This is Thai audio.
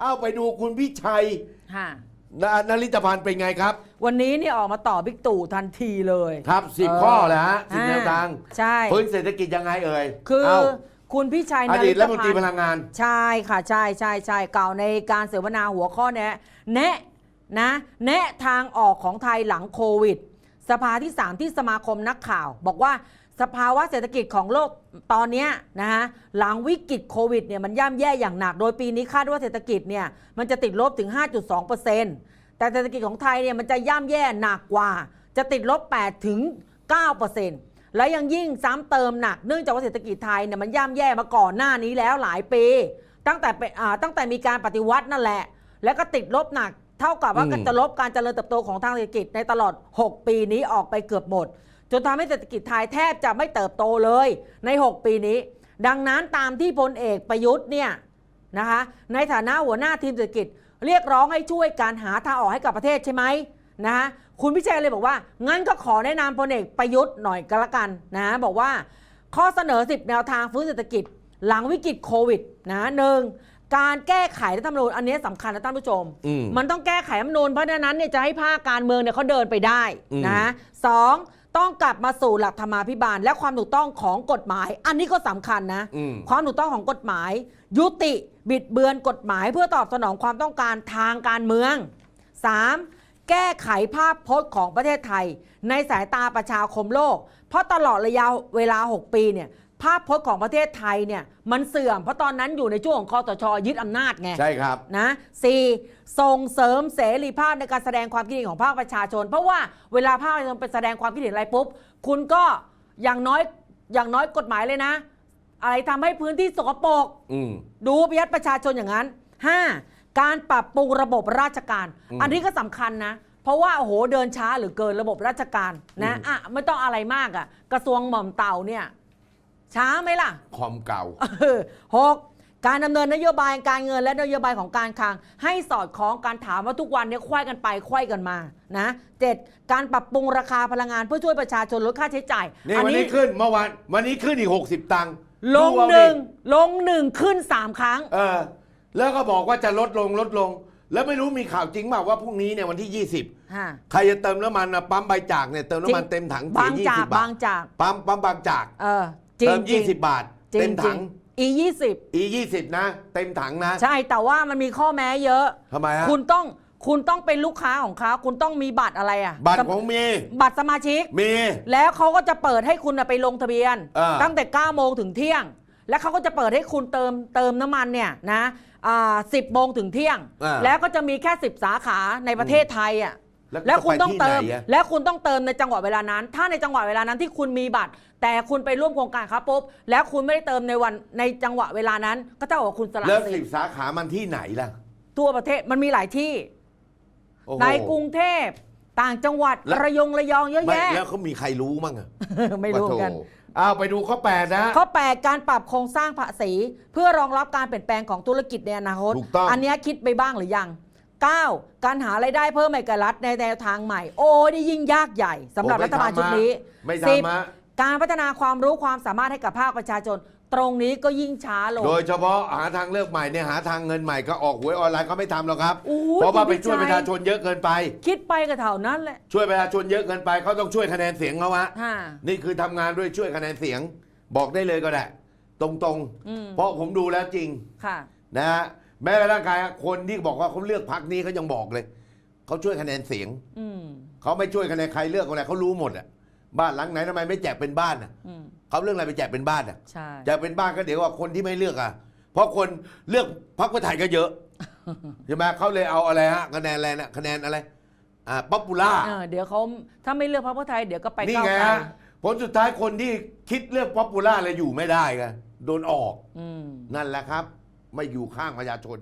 เอาไปดูคุณพิชัยค่ะนนลิตพันธ์เป็นไงครับ วันนี้เนี่ยออกมาต่อบิ๊กตู่ทันทีเลยครับสิบเออข้อเลยฮะสิบแนวทางใช่พื้นเศรษฐกิจยังไงเอ่ยคือเอ้าคุณพิชัยอนดีตฤรัฐมนตรีพพันธ์ลังงาน ใช่ค่ะใช่ใช่ใช่กล่าวในการเสวนาหัวข้อแนะแนะนะแนะทางออกของไทยหลังโควิด สภาที่ 3 ที่สมาคมนักข่าว บอกว่า สภาวะเศรษฐกิจของโลกตอนนี้นะฮะหลังวิกฤตโควิดเนี่ยมันย่ำแย่อย่างหนัก โดยปีนี้คาดว่าเศรษฐกิจเนี่ยมันจะติดลบถึง 5.2%แต่เศรษฐกิจของไทยเนี่ยมันจะย่ำแย่หนักกว่า จะติดลบ8ถึง9%และยังยิ่งซ้ำเติมหนักเนื่องจากว่าเศรษฐกิจไทยเนี่ยมันย่ำแย่มาก่อนหน้านี้แล้วหลายปี ตั้งแต่ตั้งแต่มีการปฏิวัตินั่นแหละ แล้วก็ติดลบหนัก เท่ากับว่าอืมก็จะลบการเจริญเติบโตของทางเศรษฐกิจในตลอด 6 ปีนี้ออกไปเกือบหมด จนทำให้เศรษฐกิจไทยแทบจะไม่เติบโตเลยใน 6 ปีนี้ ดังนั้นตามที่พลเอกประยุทธ์เนี่ยนะคะในฐานะหัวหน้าทีมเศรษฐกิจ เรียกร้องให้ช่วยการหาทางออกให้กับประเทศใช่ไหมนะคะคุณพิชัยเลยบอกว่า งั้นก็ขอแนะนำพลเอกประยุทธ์หน่อยก็แล้วกันนะบอกว่าข้อเสนอ 10 แนวทางฟื้นเศรษฐกิจ หลังวิกฤตโควิดนะหนึ่งการแก้ไขรัฐธรรมนูญอันนี้สำคัญนะท่านผู้ชมอืมมันต้องแก้ไขรัฐธรรมนูญเพราะฉะนั้นเนี่ยจะให้ภาคการเมืองเนี่ยเขาเดินไปได้อืมนะสอง ต้องกลับมาสู่หลักธรรมาภิบาล และความถูกต้องของกฎหมาย อันนี้ก็สำคัญนะ อืม ความถูกต้องของกฎหมาย ยุติบิดเบือนกฎหมายเพื่อตอบสนองความต้องการทางการเมือง 3. แก้ไขภาพพจน์ของประเทศไทย ในสายตาประชาคมโลก เพราะตลอดระยะเวลา 6 ปีเนี่ย ภาพพจน์ของประเทศไทยเนี่ยมันเสื่อมเพราะตอนนั้นอยู่ในช่วงของคอสชยึดอำนาจไงใช่ครับ นะสี่ส่งเสริมเสรีภาพในการแสดงความคิดเห็นของภาคประชาชน เพราะว่าเวลาภาคประชาชนไปแสดงความคิดเห็นอะไรปุ๊บ คุณก็อย่างน้อยอย่างน้อยกฎหมายเลยนะ อะไรทำให้พื้นที่สกปรก อืม ดูปยัดประชาชนอย่างนั้น 5. การปรับปรุงระบบราชการ อืมอันนี้ก็สำคัญนะ เพราะว่าโอ้โหเดินช้าหรือเกินระบบราชการนะอืม อะไม่ต้องอะไรมากอะ่ะ กระทรวงหม่อมเต่าเนี่ย ช้าไหมล่ะคอมเก่าเออหกการดำเนินนโยบายการเงินและนโยบายของการคลัง ให้สอดคล้องการถามว่าทุกวันเนี่ยควายกันไปควายกันมานะเจ็ดการปรับปรุงราคาพลังงานเพื่อช่วยประชาชนลดค่าใช้จ่ายนี่วันนี้ขึ้นเมื่อวานวันนี้ขึ้นอีก 60 ตังค์ลงดูเอาหนึ่งลงหนึ่งขึ้นสามครั้ง เออ แล้วก็บอกว่าจะลดลงลดลง แล้วไม่รู้มีข่าวจริงเปล่าว่าพรุ่งนี้เนี่ยวันที่ฮะ20 ใครจะเติมน้ำมันนะปั๊มใบจากเนี่ยเติมน้ำมันเต็มถังบางเสียจาก20บาบาทงจากปั๊มปั๊มบางจากเออ จริงเติม จริง 20 บาทจริงเต็มถัง อียี่สิบอี20นะ เต็มถังนะใช่แต่ว่ามันมีข้อแม้เยอะ ทำไมฮะคุณต้องคุณต้องเป็นลูกค้าของเขาคุณต้องมีบัตรอะไรอะบัตรสของมีบัตรสมาชิกมีแล้วเขาก็จะเปิดให้คุณน่ะไปลงทะเบียน อ่าตั้งแต่ 9 โมงถึงเที่ยง แล้วเขาก็จะเปิดให้คุณเติมเติมน้ำมันเนี่ยนะอ่าสิบโมงถึงเที่ยง อ่าแล้วก็จะมีแค่ 10 สาขาในประเทศไทยอะ แล้วแล้วคุณจะไปต้องเติมที่ไหนอะแล้วคุณต้องเติมในจังหวะเวลานั้น ถ้าในจังหวะเวลานั้นที่คุณมีบัตร แต่คุณไปร่วมโครงการครับปุ๊บแล้วคุณไม่ได้เติมในวันในจังหวะเวลานั้น ก็เท่ากับว่าคุณสละแล้วสิสิทบธิ์สาขามันที่ไหนล่ะทั่วประเทศมันมีหลายที่ โอ้โหในกรุงเทพต่างจังหวัดแล้วระยองระยองเยอะไม่แยะ แล้วเขามีใครรู้มั่งอะ ไม่รู้เหมือนกัน ปะโถอ้าวไปดูข้อแปดนะ ข้อ8การปรับโครงสร้างภาษี เพื่อรองรับการเปลี่ยนแปลงของธุรกิจในอนาคตถูกต้อง นเนี้ยคิดไปบ้างหรือยัง 9. การหารายได้เพิ่มให้กับรัฐในแนวทางใหม่ โอ้นี่ยิ่งยากใหญ่สำหรับโอ้รัฐบาลชุดนี้ไม่สิบทำฮะการพัฒนาความรู้ความสามารถให้กับภาคประชาชน ตรงนี้ก็ยิ่งช้าลง โดยเฉพาะหาทางเลือกใหม่เนี่ยหาทางเงินใหม่ก็ออกหวยออนไลน์เขาไม่ทำหรอกครับ โอ้ยเพราะว่าไปคุณช่วยพิชัยประชาชนเยอะเกินไป คิดไปกับเท่านั้นแหละช่วยประชาชนเยอะเกินไปเขาต้องช่วยคะแนนเสียงเขาฮะฮะนี่คือทำงานด้วยช่วยคะแนนเสียง บอกได้เลยก็ได้ ตรงอืม ๆ เพราะผมดูแล้วจริงค่ะ นะฮะ แม้กระทั่งใครคนที่บอกว่าเขาเลือกพักนี้เขายังบอกเลยเขาช่วยคะแนนเสียงอืม เขาไม่ช่วยคะแนนใครเลือกอะไรเขารู้หมดอะบ้านหลังไหนทำไมไม่แจกเป็นบ้านอะอืม เขาเรื่องอะไรไปแจกเป็นบ้านอะใช่ แจกเป็นบ้านก็เดี๋ยวว่าคนที่ไม่เลือกอะ เพราะคนเลือกพรรคเพื่อไทยก็เยอะใช่ไหมเขาเลยเอาอะไรฮะคะแนนอะไรนะคะแนนอะไรอ่าป๊อปปูล่า เออเดี๋ยวเขาถ้าไม่เลือกพรรคเพื่อไทยเดี๋ยวก็ไปนี่ก้าวไงไกลฮะผลสุดท้ายคนที่คิดเลือกป๊อปปูล่าเลยอยู่ไม่ได้ไงโดนออกอืม นั่นแหละครับ ไม่อยู่ข้างประชาชน